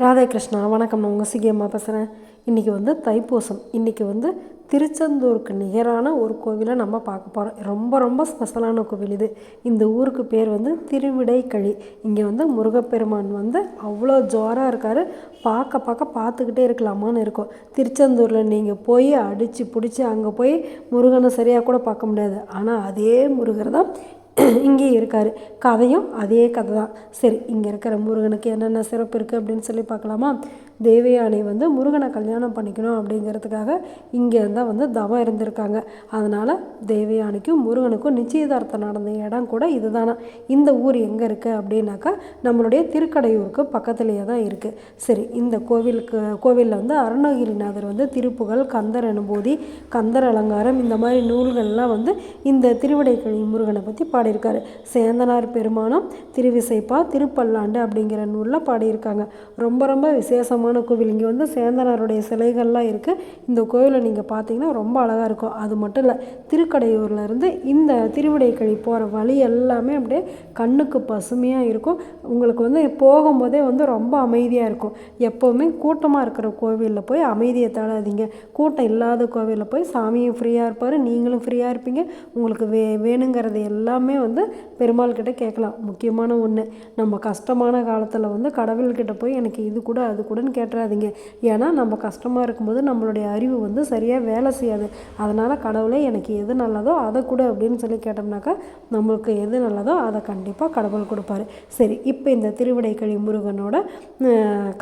ராதே கிருஷ்ணா வணக்கம். நான் உங்கள் சிகியம்மா பேசுகிறேன் இன்றைக்கி வந்து தைப்பூசம். இன்றைக்கி வந்து திருச்செந்தூருக்கு நிகரான ஒரு கோவிலை நம்ம பார்க்க போகிறோம் ரொம்ப ரொம்ப ஸ்பெஷலான கோவில் இது. இந்த ஊருக்கு பேர் வந்து திருவிடைக்கழி இங்கே வந்து முருகப்பெருமான் வந்து அவ்வளோ ஜோராக இருக்கார். பார்க்க பார்க்க பார்த்துக்கிட்டே இருக்கலாமான்னு இருக்கும். திருச்செந்தூரில் நீங்கள் போய் அடித்து பிடிச்சி அங்கே போய் முருகனை சரியாக கூட பார்க்க முடியாது. ஆனால் அதே முருகர் தான் இங்கே இருக்கார். கதையும் அதே கதை தான் சரி இங்கே இருக்கிற முருகனுக்கு என்னென்ன சிறப்பு இருக்குது அப்படின்னு சொல்லி பார்க்கலாமா? தேவயானை வந்து முருகனை கல்யாணம் பண்ணிக்கணும் அப்படிங்கிறதுக்காக இங்கே இருந்தால் வந்து தவம் இருந்திருக்காங்க. அதனால் தேவயானைக்கும் முருகனுக்கும் நிச்சயதார்த்தம் நடந்த இடம் கூட இதுதானா? இந்த ஊர் எங்கே இருக்குது அப்படின்னாக்கா நம்மளுடைய திருக்கடையூருக்கு பக்கத்துலேயே தான் இருக்குது சரி இந்த கோவிலுக்கு கோவிலில் வந்து அருணகிரிநாதர் வந்து திருப்புகழ் கந்தர் அனுபூதி கந்தர் அலங்காரம் இந்த மாதிரி நூல்கள்லாம் வந்து இந்த திருவிடைக்கழி முருகனை பற்றி பாடியிருக்காரு. சேந்தனார் பெருமானம் திருவிசைப்பா திருப்பல்லாண்டு அப்படிங்கிற நூலில் பாடியிருக்காங்க. ரொம்ப ரொம்ப விசேஷமான கோவில். இங்கே வந்து சேந்தனாருடைய சிலைகள்லாம் இருக்குது இந்த கோவிலை நீங்கள் பார்த்தீங்கன்னா ரொம்ப அழகாக இருக்கும். அது மட்டும் இல்லை திருக்கடையூர்லேருந்து இந்த திருவிடைக்கழி போகிற வழி எல்லாமே அப்படியே கண்ணுக்கு பசுமையாக இருக்கும். உங்களுக்கு வந்து போகும்போதே வந்து ரொம்ப அமைதியாக இருக்கும். எப்போவுமே கூட்டமாக இருக்கிற கோவிலில் போய் அமைதியை தேடாதீங்க. கூட்டம் இல்லாத கோவிலில் போய் சாமியும் ஃப்ரீயாக இருப்பார் நீங்களும் ஃப்ரீயாக இருப்பீங்க. உங்களுக்கு வே வேணுங்கிறது எல்லாமே வந்து பெருமாள்கிட்ட கேட்கலாம். முக்கியமான ஒன்று நம்ம கஷ்டமான காலத்தில் வந்து கடவுள்கிட்ட போய் எனக்கு இது கூட அது கூடன்னு கேட்டுறாதீங்க. ஏன்னா நம்ம கஷ்டமாக இருக்கும்போது நம்மளுடைய அறிவு வந்து சரியாக வேலை செய்யாது. அதனால் கடவுளே எனக்கு எது நல்லதோ அதை கூட அப்படின்னு சொல்லி கேட்டோம்னாக்கா நம்மளுக்கு எது நல்லதோ அதை கண்டிப்பாக கடவுள் கொடுப்பாரு. சரி இப்போ இந்த திருவிடைக்கழி முருகனோட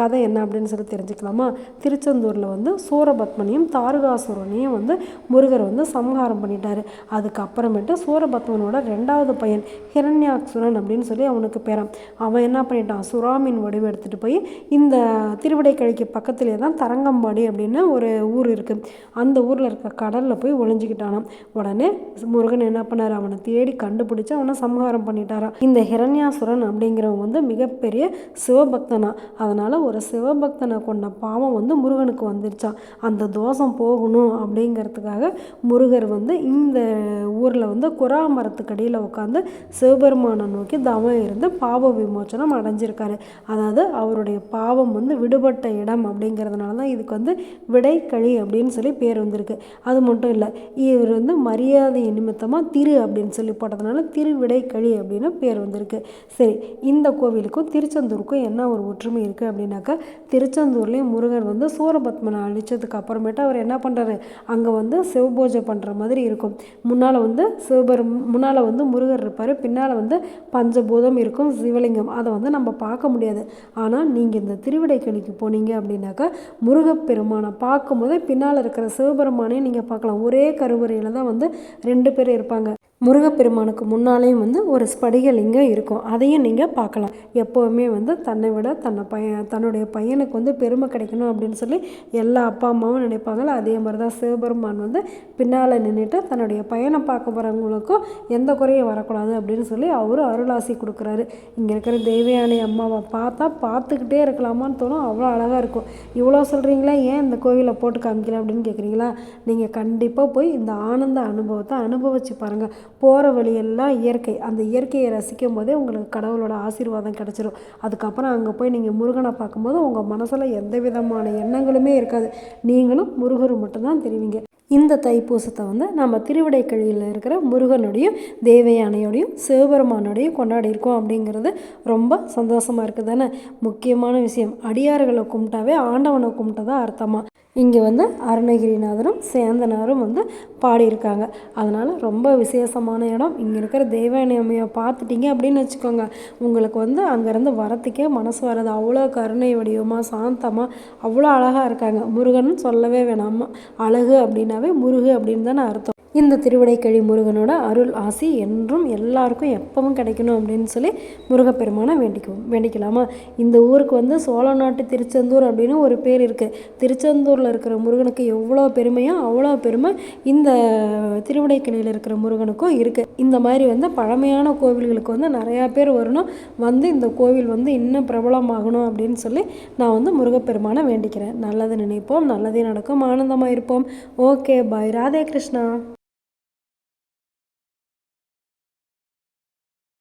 கதை என்ன அப்படின்னு சொல்லி தெரிஞ்சுக்கலாமா? திருச்செந்தூரில் வந்து சூரபத்மனையும் தாருகாசுரனையும் வந்து முருகர் வந்து சம்ஹாரம் பண்ணிட்டார். அதுக்கப்புறமேட்டு சூரபத்மனோட ரெண்டாவது பையன் ஹிரண்யாக்சுரன் அப்படின்னு சொல்லி அவனுக்கு பேரான். அவன் என்ன பண்ணிட்டான்? சுறாமின் வடிவு எடுத்துகிட்டு போய் இந்த திருவிடை திருவிடைக்கழிக்கு பக்கத்துலேயே தான் தரங்கம்பாடி அப்படின்னு ஒரு ஊர் இருக்குது அந்த ஊரில் இருக்க கடலில் போய் ஒளிஞ்சிக்கிட்டானான் உடனே முருகன் என்ன பண்ணார்? அவனை தேடி கண்டுபிடிச்சி அவனை சம்ஹாரம் பண்ணிட்டாரான் இந்த ஹிரண்யாசுரன் அப்படிங்கிறவன் வந்து மிகப்பெரிய சிவபக்தனா. அதனால் ஒரு சிவபக்தனை கொண்ட பாவம் வந்து முருகனுக்கு வந்துருச்சான் அந்த தோஷம் போகணும் அப்படிங்கிறதுக்காக முருகர் வந்து இந்த ஊரில் வந்து குரா மரத்துக்கடியில் உட்காந்து சிவபெருமானை நோக்கி தவம் இருந்து பாவ விமோச்சனம் அடைஞ்சிருக்காரு. அதாவது அவருடைய பாவம் வந்து விடுபட்ட இடம் அப்படிங்கிறதுனால தான் இதுக்கு வந்து விடைக்கழி அப்படின்னு சொல்லி பேர் வந்திருக்கு. அது மட்டும் இல்லை இவர் வந்து மரியாதை நிமித்தமாக திரு அப்படின்னு சொல்லி போட்டதுனால திருவிடைக்கழி அப்படின்னு பேர் வந்திருக்கு. சரி இந்த கோவிலுக்கும் திருச்செந்தூருக்கும் என்ன ஒரு ஒற்றுமை இருக்குது அப்படின்னாக்கா திருச்செந்தூர்லேயும் முருகன் வந்து சூரபத்மனை அழிச்சதுக்கு அப்புறமேட்டு அவர் என்ன பண்ணுறாரு அங்கே வந்து சிவபூஜை பண்ணுற மாதிரி இருக்கும். முன்னால் வந்து சிவபெரும் முன்னால் வந்து முருகர் இருப்பார். பின்னால் வந்து பஞ்சபூதம் இருக்கும் சிவலிங்கம். அதை வந்து நம்ம பார்க்க முடியாது. ஆனால் நீங்கள் இந்த திருவிடைக்கணிக்கு போனீங்க அப்படின்னாக்கா முருகப்பெருமானை பார்க்கும்போதே பின்னால் இருக்கிற சிவபெருமானையும் நீங்கள் பார்க்கலாம். ஒரே கருவறையில் தான் வந்து ரெண்டு பேர் இருப்பாங்க. முருகப்பெருமானுக்கு முன்னாலேயும் வந்து ஒரு ஸ்படிகலிங்கம் இருக்கும். அதையும் நீங்கள் பார்க்கலாம். எப்போவுமே வந்து தன்னை விட தன்னை பையன் தன்னுடைய பையனுக்கு வந்து பெருமை கிடைக்கணும் அப்படின்னு சொல்லி எல்லா அப்பா அம்மாவும் நினைப்பாங்கள அதே மாதிரி தான் சிவபெருமான் வந்து பின்னால் நின்றுட்டு தன்னுடைய பையனை பார்க்க போகிறவங்களுக்கும் எந்த குறையும் வரக்கூடாது அப்படின்னு சொல்லி அவரும் அருளாசி கொடுக்குறாரு. இங்கே இருக்கிற தேவயானி அம்மாவை பார்த்தா பார்த்துக்கிட்டே இருக்கலாமான்னு தோணும். அவ்வளோ அழகாக இருக்கும். இவ்வளோ சொல்கிறீங்களா ஏன் இந்த கோவிலை போட்டு காமிக்கல அப்படின்னு கேட்குறீங்களா நீங்கள் கண்டிப்பாக போய் இந்த ஆனந்த அனுபவத்தை அனுபவிச்சு பாருங்கள் போகிற வழியெல்லாம் இயற்கை. அந்த இயற்கையை ரசிக்கும் போதே உங்களுக்கு கடவுளோட ஆசீர்வாதம் கிடச்சிரும். அதுக்கப்புறம் அங்கே போய் நீங்கள் முருகனை பார்க்கும்போது உங்கள் மனசில் எந்த விதமான எண்ணங்களுமே இருக்காது. நீங்களும் முருகர் மட்டும்தான் தெரிவிங்க. இந்த தைப்பூசத்தை வந்து நம்ம திருவிடைக்கழியில் இருக்கிற முருகனுடையும் தேவயானையோடையும் சிவபெருமானோடையும் கொண்டாடி இருக்கோம் அப்படிங்கிறது ரொம்ப சந்தோஷமாக இருக்குது தானே முக்கியமான விஷயம். அடியார்களை கும்பிட்டாவே ஆண்டவனை கும்பிட்டதா அர்த்தமாக இங்கே வந்து அருணகிரிநாதரும் சேந்தனாரும் வந்து பாடியிருக்காங்க. அதனால் ரொம்ப விசேஷமான இடம். இங்கே இருக்கிற தெய்வானை அம்மையை பார்த்துட்டிங்க அப்படின்னு வச்சுக்கோங்க. உங்களுக்கு வந்து அங்கேருந்து வரத்துக்கே மனசு வராது. அவ்வளோ கருணை வடிவமாக சாந்தமாக அவ்வளோ அழகாக இருக்காங்க. முருகன் சொல்லவே வேணாமா. அழகு அப்படின்னாவே முருகு அப்படின்னு தானே அர்த்தம். இந்த திருவிடைக்கழி முருகனோட அருள் ஆசி என்றும் எல்லாருக்கும் எப்பவும் கிடைக்கணும் அப்படின்னு சொல்லி முருகப்பெருமானை வேண்டிக்குவோம் வேண்டிக்கலாமா? இந்த ஊருக்கு வந்து சோழ நாட்டு திருச்செந்தூர் அப்படின்னு ஒரு பேர் இருக்குது திருச்செந்தூரில் இருக்கிற முருகனுக்கு எவ்வளோ பெருமையோ அவ்வளோ பெருமை இந்த திருவிடைக்கழியில் இருக்கிற முருகனுக்கும் இருக்குது இந்த மாதிரி வந்து பழமையான கோவில்களுக்கு வந்து நிறையா பேர் வரணும். வந்து இந்த கோவில் வந்து இன்னும் பிரபலமாகணும் அப்படின்னு சொல்லி நான் வந்து முருகப்பெருமானை வேண்டிக்கிறேன். நல்லது நினைப்போம் நல்லதே நடக்கும் ஆனந்தமாக இருப்போம். Okay bye. ராதே கிருஷ்ணா.